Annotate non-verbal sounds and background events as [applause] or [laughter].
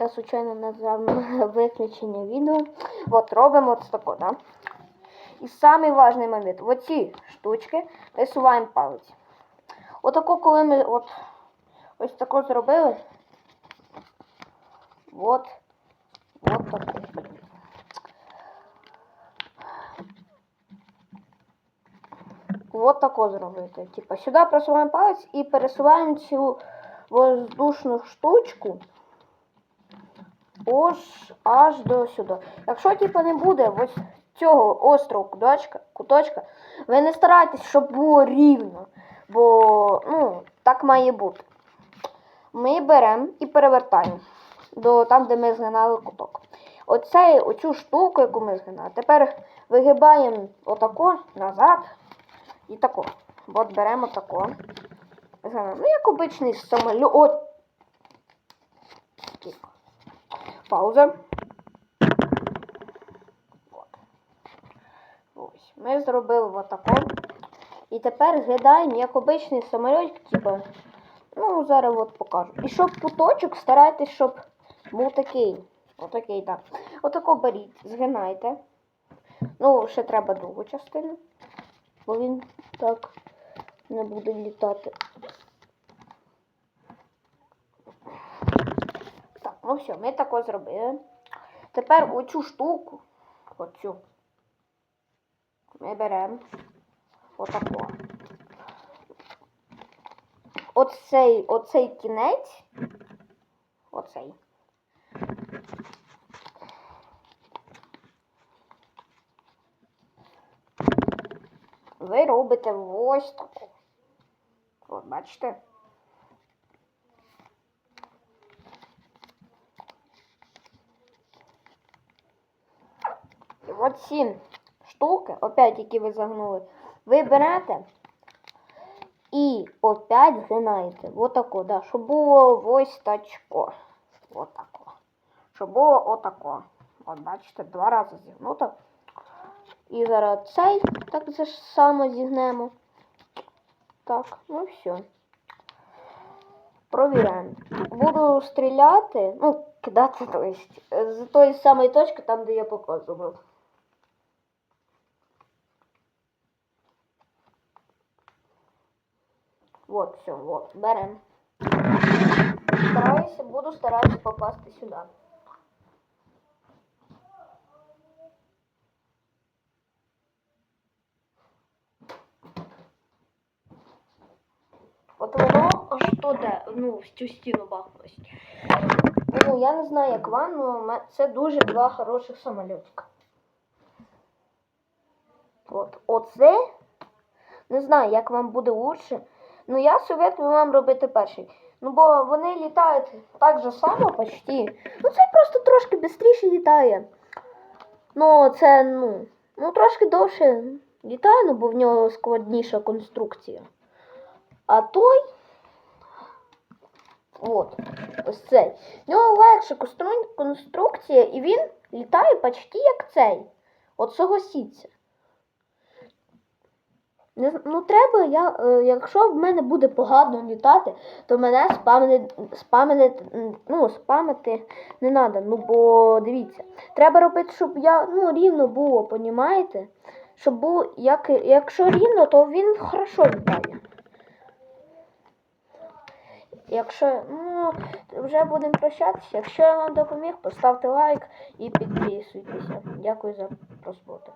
Я случайно нажав на [laughs] виключення відео. От робимо от тако, да? І важний момент. Оці штучки висуваємо палець. Отако, коли ми от ось тако зробили. От. От блін. Вот тако зробити. Типа сюди просуваємо палець і пересуваємо цю воздушну штучку ось аж до сюди. Якщо типа не буде ось цього острого куточка, куточка, ви не старайтесь, щоб було рівно. Бо ну, так має бути. Ми беремо і перевертаємо до там, де ми згинали куток. Оцей, оцю штуку, яку ми згинали, тепер вигибаємо отако назад і тако. От беремо тако. Ну, як обичний самоліт. Пауза. Ось. Ми зробили отако. І тепер згадаємо, як обичний самоліт, типу, ну, зараз от покажу. І щоб куточок старайтесь, щоб був такий. Отакий, так. Отако беріть, згинайте. Ну, ще треба другу частину, бо він так не буде літати. Так, ну все, ми тако зробили. Тепер оцю штуку, оцю, ми беремо отако. Оцей, оцей кінець, оцей. Ви робите ось таку. От, бачите? І от ці штуки, опять, які ви загнули, ви берете і опять згинаєте. Отако, да, щоб було ось тачко. Отако. Щоб було отако. От бачите, два рази зігнуто. І зараз цей так же само зігнемо. Так, ну все. Провіряємо. Буду стріляти, ну, кидати, то есть, з тої самої точки, там, де я показував. Вот, все, вот, берем. Стараюся, буду старатися попасти сюди. От воно аж туди, ну, в цю стіну бахнулось. Ну, я не знаю, як вам, але це дуже два хороших самольотика. От, оце, не знаю, як вам буде лучше. Ну, я советую вам робити перший. Ну, бо вони літають так же само почти. Ну, це просто трошки швидше літає. Ну, це, ну, ну, трошки довше літає, ну, бо в нього складніша конструкція. А той. От, ось цей. В нього легша конструкція, і він літає почти як цей. От согласіться. Ну треба, я, е, якщо в мене буде погано літати, то мене спамити, спамити, ну, спамити не треба. Ну, бо дивіться, треба робити, щоб я ну, рівно було, понімаєте? Щоб було, як, якщо рівно, то він хорошо літає. Якщо ну, вже будемо прощатися, якщо я вам допоміг, поставте лайк і підписуйтеся. Дякую за просмотр.